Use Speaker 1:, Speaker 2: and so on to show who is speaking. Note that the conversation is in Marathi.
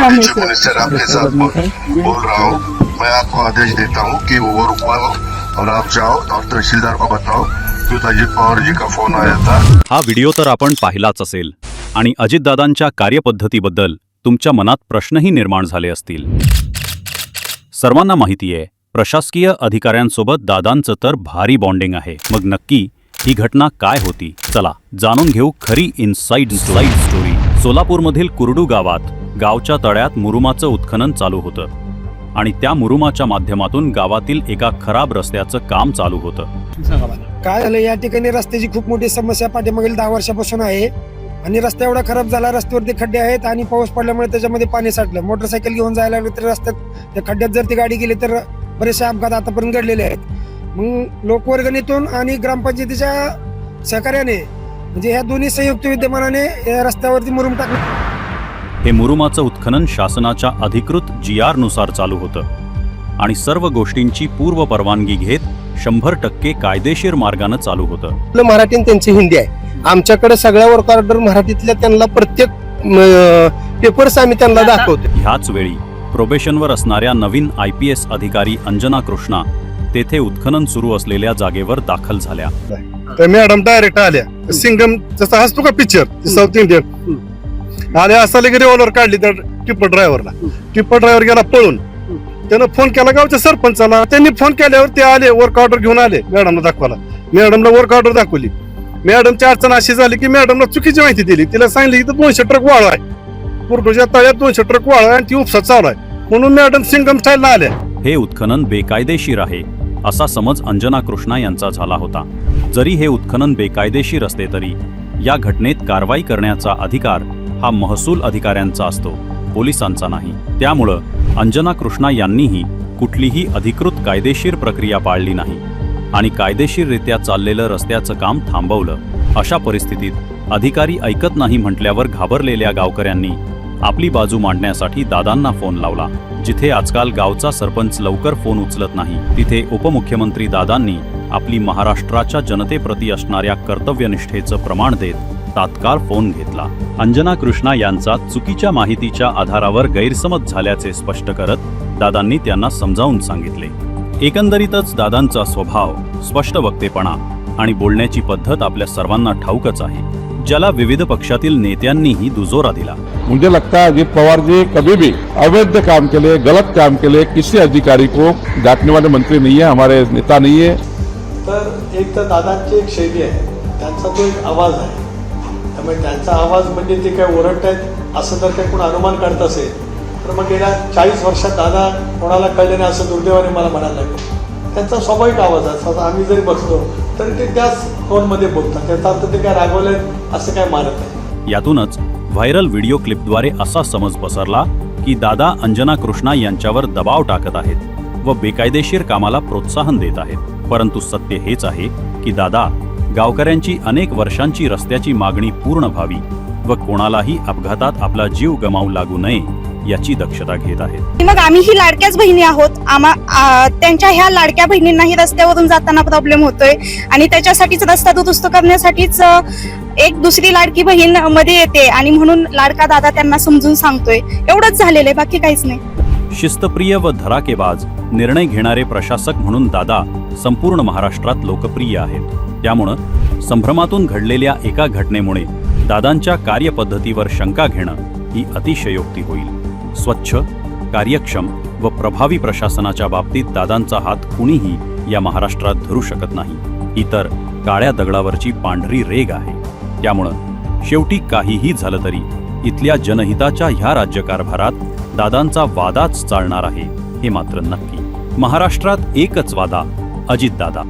Speaker 1: है
Speaker 2: साथ बोल, रहा हूँ. मैं आपको आदेश देता हूँ कि ओवर उपाओ और आप जाओ और तहसीलदार को बताओ कि अजित पवार जी का फोन आया था।
Speaker 3: हा व्हिडिओ तर आपण पाहिलाच असेल आणि अजितदादांच्या कार्यपद्धतीबद्दल तुमच्या मनात प्रश्नही निर्माण झाले असतील. सर्वांना माहिती आहे प्रशासकीय अधिकाऱ्यांसोबत दादांचं तर भारी बॉन्डिंग आहे. मग नक्की ही घटना काय होती? चला जाणून घेऊ खरी इनसाइड स्लाइड स्टोरी सोलापूरमधील कुरडू गावात गावच्या तळ्यात मुरुमाचं उत्खनन चालू होतं. आणि त्या मुरुमाच्या माध्यमातून गावातील एका खराब रस्त्याचं काम चालू होतं.
Speaker 4: काय झालं? या ठिकाणी रस्त्याची खूप मोठी समस्या पाठीमागील दहा वर्षापासून आहे. आणि रस्ता एवढा खराब झाला रस्त्यावरती खड्डे आहेत आणि पाऊस पडल्यामुळे त्याच्यामध्ये पाणी साठलं. मोटरसायकल घेऊन जायला लागलं तर रस्त्यात त्या खड्ड्यात जर ती गाडी गेली तर बरेचसे अपघात आतापर्यंत घडलेले आहेत. मग लोकवर्गणीतून आणि ग्रामपंचायतीच्या सहकार्याने म्हणजे ह्या दोन्ही संयुक्त विद्यमानाने या रस्त्यावरती मुरुम टाकलं.
Speaker 3: हे मुरुमाचं उत्खनन शासनाच्या अधिकृत जी आरनुसार चालू होतं. आणि सर्व गोष्टींची पूर्व परवानगी घेत शंभर टक्के कायदेशीर मार्गानं चालू होतं.
Speaker 5: मराठी त्यांची हिंदी आहे. आमच्याकडे सगळ्या वर्क ऑर्डर मराठीतल्या त्यांना प्रत्येक पेपर्स आम्ही त्यांना दाखवतो.
Speaker 3: ह्याच वेळी प्रोबेशनवर असणाऱ्या नवीन आय पी एस अधिकारी अंजना कृष्णा तेथे उत्खनन सुरू असलेल्या जागेवर दाखल झाल्या.
Speaker 6: तर मॅडम डायरेक्ट आल्या. सिंगम जसा असतो का पिक्चर साऊथ इंडियन आल्या असं की रिव्हॉल्वर काढली त्या टिप्पर ड्रायव्हरला टिप्पर ड्रायव्हर गेला पळून. त्यानं फोन केला गावच्या सरपंचाला. त्यांनी फोन केल्यावर ते आले वर्क ऑर्डर घेऊन आले मॅडमला दाखवायला. मॅडमला वर्क ऑर्डर दाखवली. मॅडमची अडचण अशी झाली की मॅडमला चुकीची माहिती दिली. तिला सांगितलं की इथं दोनशे ट्रक वाळ आहे. कुरडूच्या तळ्यात दोनशे ट्रक वाळ आहे आणि ती उपसा चालू आहे. म्हणून मॅडम सिंगम स्टाईलला आल्या.
Speaker 3: हे उत्खनन बेकायदेशीर आहे. असा समज अंजना कृष्णा यांचा झाला होता. जरी हे उत्खनन बेकायदेशीर असते तरी या घटनेत कारवाई करण्याचा अधिकार हा महसूल अधिकाऱ्यांचा असतो पोलिसांचा नाही. त्यामुळं अंजना कृष्णा यांनीही कुठलीही अधिकृत कायदेशीर प्रक्रिया पाळली नाही. आणि कायदेशीररित्या चाललेलं रस्त्याचं काम थांबवलं अशा परिस्थितीत अधिकारी ऐकत नाही म्हटल्यावर घाबरलेल्या गावकऱ्यांनी आपली बाजू मांडण्यासाठी दादांना फोन लावला. जिथे आजकाल गावचा सरपंच लवकर फोन उचलत नाही तिथे उपमुख्यमंत्री दादांनी आपली महाराष्ट्राच्या जनतेप्रती असणाऱ्या कर्तव्यनिष्ठेचं प्रमाण देत तात्काळ फोन घेतला. अंजना कृष्णा यांचा चुकीच्या माहितीच्या आधारावर गैरसमज झाल्याचे स्पष्ट करत दादांनी त्यांना समजावून सांगितले. एकंदरीतच दादांचा स्वभाव स्पष्ट वक्तेपणा आणि बोलण्याची पद्धत आपल्या सर्वांना ठाऊकच आहे. ज्याला विविध पक्षातील नेत्यांनीही दुजोरा दिला.
Speaker 7: मुझे लगता है अजीत पवार जी कभी भी अवैध काम के लिए गलत काम के लिए किसी अधिकारी को डांटने वाले मंत्री नहीं है हमारे नेता नहीं है।
Speaker 8: तर एक तर दादांची एक शैली आहे. त्यांचा तो एक आवाज आहे. त्यामुळे त्यांचा आवाज म्हणजे ते काय ओरडत आहेत असं जर काही कोण अनुमान काढत असेल. तर मग गेल्या चाळीस वर्षात दादा कोणाला कळले नाही असं दुर्दैवाने मला म्हणायला लागलं त्यांचा स्वाभाविक आवाज आहे. आम्ही जरी बसलो तरी ते त्याच फोनमध्ये बोलतात. त्याचा अर्थ ते काय रागवले असं काय मानत नाही.
Speaker 3: यातूनच व्हायरल व्हिडिओ क्लिपद्वारे असा समज पसरला की दादा अंजना कृष्णा यांच्यावर दबाव टाकत आहेत व बेकायदेशीर कामाला प्रोत्साहन देत आहेत. परंतु सत्य हेच आहे की दादा गावकऱ्यांची अनेक वर्षांची रस्त्याची मागणी पूर्ण व्हावी व कोणालाही अपघातात आपला जीव गमावू लागू नये. याची दक्षता घेत आहेत.
Speaker 1: मग आम्हीही लाडक्याच बहिणी आहोत. आम्हा त्यांच्या ह्या लाडक्या बहिणींनाही रस्त्यावरून जाताना प्रॉब्लेम होतोय. आणि त्याच्यासाठीच रस्ता दुरुस्त करण्यासाठीच एक दुसरी लाडकी बहीणमध्ये येते. आणि म्हणून लाडका दादा त्यांना समजून सांगतोय. एवढंच झालेलं आहे बाकी काहीच नाही.
Speaker 3: शिस्तप्रिय व धडाकेबाज निर्णय घेणारे प्रशासक म्हणून दादा संपूर्ण महाराष्ट्रात लोकप्रिय आहेत. त्यामुळं संभ्रमातून घडलेल्या एका घटनेमुळे दादांच्या कार्यपद्धतीवर शंका घेणं ही अतिशयोक्ती होईल. स्वच्छ कार्यक्षम व प्रभावी प्रशासनाच्या बाबतीत दादांचा हात कुणीही या महाराष्ट्रात धरू शकत नाही. ही तर काळ्या दगडावरची पांढरी रेग आहे. त्यामुळं शेवटी काहीही झालं तरी इथल्या जनहिताच्या ह्या राज्यकारभारात दादांचा वादाच चालणार आहे हे मात्र नक्की. महाराष्ट्रात एकच वादा अजितदादा.